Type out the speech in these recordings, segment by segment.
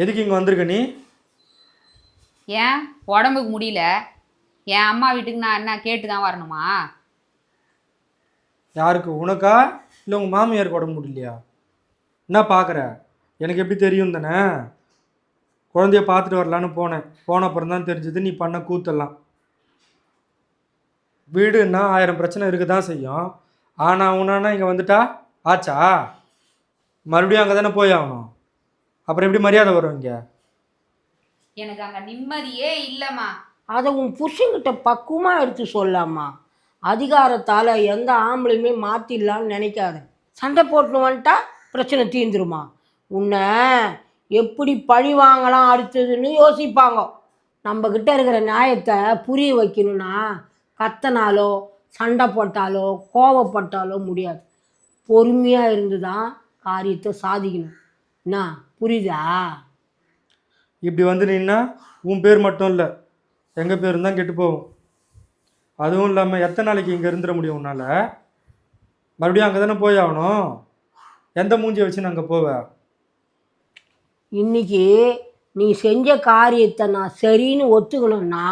எதுக்கு இங்கே வந்திருக்க நீ? ஏன்? உடம்புக்கு முடியல. என் அம்மா வீட்டுக்கு நான் என்ன கேட்டு தான் வரணுமா? யாருக்கு? உனக்கா? இல்லை உங்கள் மாமியாருக்கு உடம்பு முடியலையா? என்ன பார்க்குற எனக்கு எப்படி தெரியும் தானே? குழந்தைய பார்த்துட்டு வரலான்னு போனேன். போன அப்புறம் தான் தெரிஞ்சது நீ பண்ண கூத்தெல்லாம். வீடுன்னா ஆயிரம் பிரச்சனை இருக்க தான் செய்யும். ஆனால் உனானா இங்கே வந்துட்டா? ஆச்சா? மறுபடியும் அங்கே தானே போய் ஆகணும். அப்புறம் எப்படி மரியாதை வரும் இங்கே? எனக்கு அங்கே நிம்மதியே இல்லைம்மா. அதை உன் புருஷன்கிட்ட பக்குவமாக எடுத்து சொல்லாமா அதிகாரத்தால் எந்த ஆம்பளையுமே மாற்றிடலான்னு நினைக்காத. சண்டை போட்டு வந்துட்டா பிரச்சனை தீந்துருமா உன்னை எப்படி பழி வாங்கலாம் அடுத்ததுன்னு யோசிப்பாங்க. நம்ம கிட்ட இருக்கிற நியாயத்தை புரிய வைக்கணும்னா கத்தனாலோ சண்டை போட்டாலோ கோவப்பட்டாலோ முடியாது. பொறுமையாக இருந்து தான் காரியத்தை சாதிக்கணும். என்ன புரியுதா? இப்படி வந்து நின்னா உன் பேர் மட்டும் இல்லை எங்கள் பேரும் தான் கெட்டு போகும். அதுவும் இல்லாமல் எத்தனை நாளைக்கு இங்கே இருந்துட முடியும் உன்னால்? மறுபடியும் அங்கே தானே போய் ஆகணும்? எந்த மூஞ்சியை வச்சு நான் அங்கே போவேன் இன்னைக்கு நீ செஞ்ச காரியத்தை நான் சரின்னு ஒத்துக்கணும்னா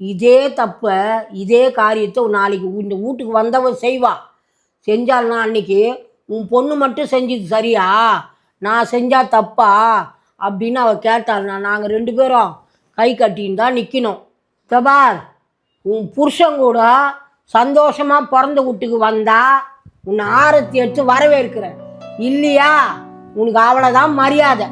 இதே தப்பை இதே காரியத்தை நாளைக்கு இந்த வீட்டுக்கு வந்தவ செய்வா செஞ்சால்னா அன்னைக்கு உன் பொண்ணு மட்டும் செஞ்சது சரியா? நான் செஞ்சால் தப்பா? அப்படின்னு அவள் கேட்டாள்னா நாங்கள் ரெண்டு பேரும் கை கட்டின்னு தான் நிற்கணும் தபார் உன் புருஷன் கூட சந்தோஷமாக பிறந்த வீட்டுக்கு வந்தா உன்னை ஆரத்தி எடுத்து வரவேற்கிறேன். இல்லையா? உனக்கு அவ்வளோதான் மரியாதை.